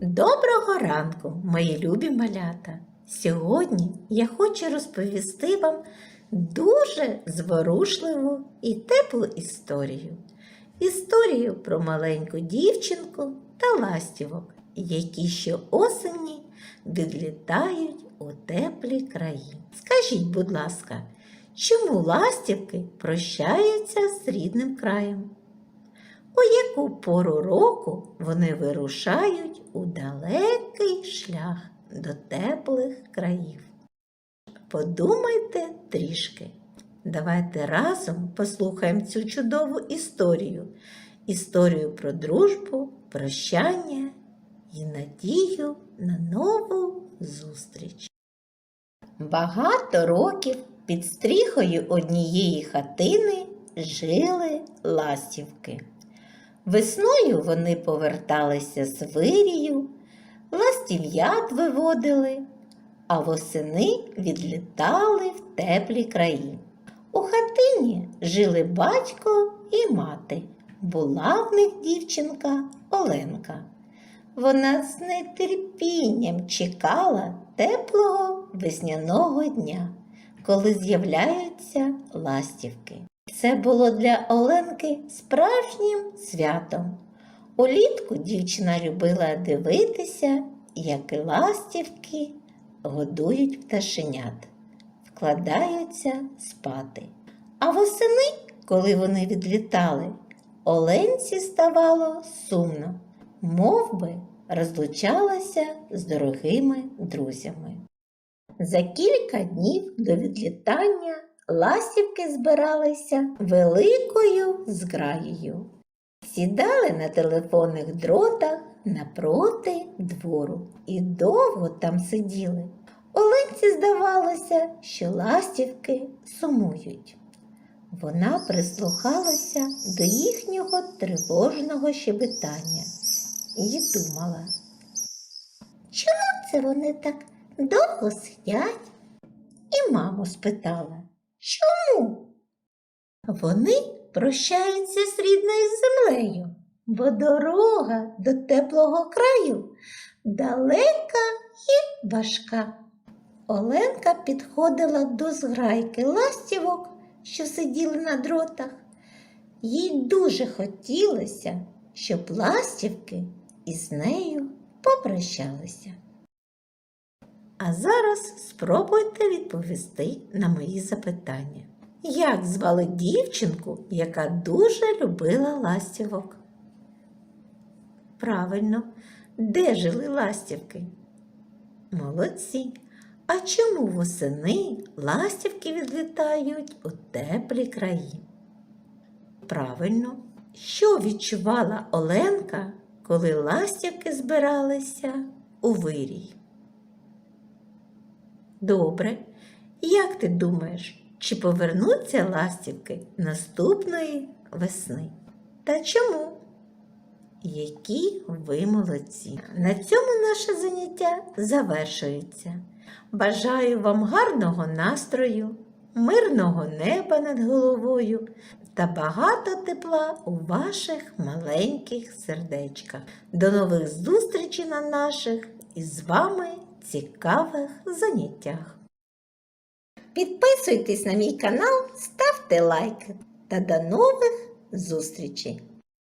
Доброго ранку, мої любі малята! Сьогодні я хочу розповісти вам дуже зворушливу і теплу історію. Історію про маленьку дівчинку та ластівок, які щоосені відлітають у теплі краї. Скажіть, будь ласка, чому ластівки прощаються з рідним краєм? У яку пору року вони вирушають у далекий шлях до теплих країв? Подумайте трішки. Давайте разом послухаємо цю чудову історію. Історію про дружбу, прощання і надію на нову зустріч. Багато років під стріхою однієї хатини жили ластівки. Весною вони поверталися з вирію, ластів'ят виводили, а восени відлітали в теплі краї. У хатині жили батько і мати. Була в них дівчинка Оленка. Вона з нетерпінням чекала теплого весняного дня, коли з'являються ластівки. Це було для Оленки справжнім святом. Улітку дівчина любила дивитися, як ластівки годують пташенят, вкладаються спати. А восени, коли вони відлітали, Оленці ставало сумно, мов би розлучалася з дорогими друзями. За кілька днів до відлітання ластівки збиралися великою зграєю. Сідали на телефонних дротах напроти двору і довго там сиділи. Оленці здавалося, що ластівки сумують. Вона прислухалася до їхнього тривожного щебетання і думала, чому це вони так довго сидять? І маму спитала, чому? Вони прощаються з рідною землею, бо дорога до теплого краю далека і важка. Оленка підходила до зграйки ластівок, що сиділи на дротах. Їй дуже хотілося, щоб ластівки із нею попрощалися. А зараз спробуйте відповісти на мої запитання. Як звали дівчинку, яка дуже любила ластівок? Правильно, де жили ластівки? Молодці. А чому восени ластівки відлітають у теплі краї? Правильно, що відчувала Оленка, коли ластівки збиралися у вирій? Добре. Як ти думаєш, чи повернуться ластівки наступної весни? Та чому? Які ви молодці! На цьому наше заняття завершується. Бажаю вам гарного настрою, мирного неба над головою та багато тепла у ваших маленьких сердечках. До нових зустрічей на наших із вами цікавих заняттях. Підписуйтесь на мій канал, ставте лайки та до нових зустрічей!